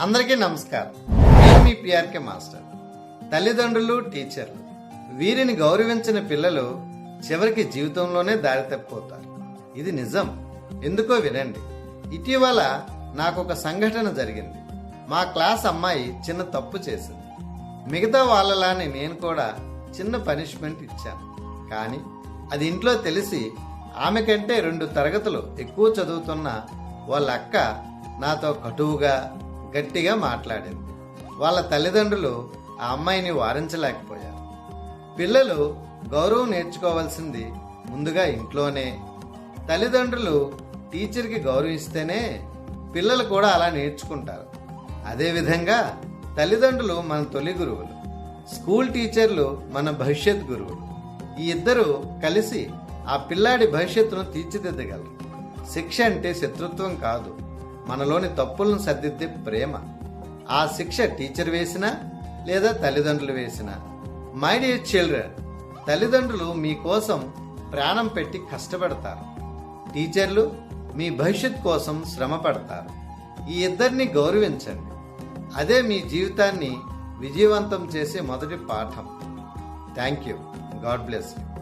అందరికీ నమస్కారం. నేను మీ పిఆర్కే మాస్టర్. తల్లిదండ్రులు టీచర్లు వీరిని గౌరవించిన పిల్లలు చివరికి జీవితంలోనే దారి తప్పిపోతారు. ఇది నిజం. ఎందుకో వినండి. ఇటీవల నాకు ఒక సంఘటన జరిగింది. మా క్లాస్ అమ్మాయి చిన్న తప్పు చేసింది. మిగతా వాళ్ళలానే నేను కూడా చిన్న పనిష్మెంట్ ఇచ్చాను. కానీ అది ఇంట్లో తెలిసి ఆమె కంటే రెండు తరగతులు ఎక్కువ చదువుతున్న వాళ్ళ అక్క నాతో కటువుగా గట్టిగా మాట్లాడింది. వాళ్ళ తల్లిదండ్రులు ఆ అమ్మాయిని వారించలేకపోయారు. పిల్లలు గౌరవం నేర్చుకోవాల్సింది ముందుగా ఇంట్లోనే. తల్లిదండ్రులు టీచర్కి గౌరవిస్తేనే పిల్లలు కూడా అలా నేర్చుకుంటారు. అదేవిధంగా తల్లిదండ్రులు మన తొలి గురువులు స్కూల్ టీచర్లు మన భవిష్యత్ గురువులు. ఈ ఇద్దరు కలిసి ఆ పిల్లాడి భవిష్యత్తును తీర్చిదిద్దగలరు. శిక్ష అంటే శత్రుత్వం కాదు. మనలోని తప్పులను సర్దిద్దే ప్రేమ. ఆ శిక్ష టీచర్ వేసినా లేదా తల్లిదండ్రులు వేసినా. మై డియర్ చిల్డ్రన్ తల్లిదండ్రులు మీకోసం ప్రాణం పెట్టి కష్టపడతారు. టీచర్లు మీ భవిష్యత్ కోసం శ్రమ పడతారు. ఈ ఇద్దరిని గౌరవించండి. అదే మీ జీవితాన్ని విజయవంతం చేసే మొదటి పాఠం. Thank you God bless you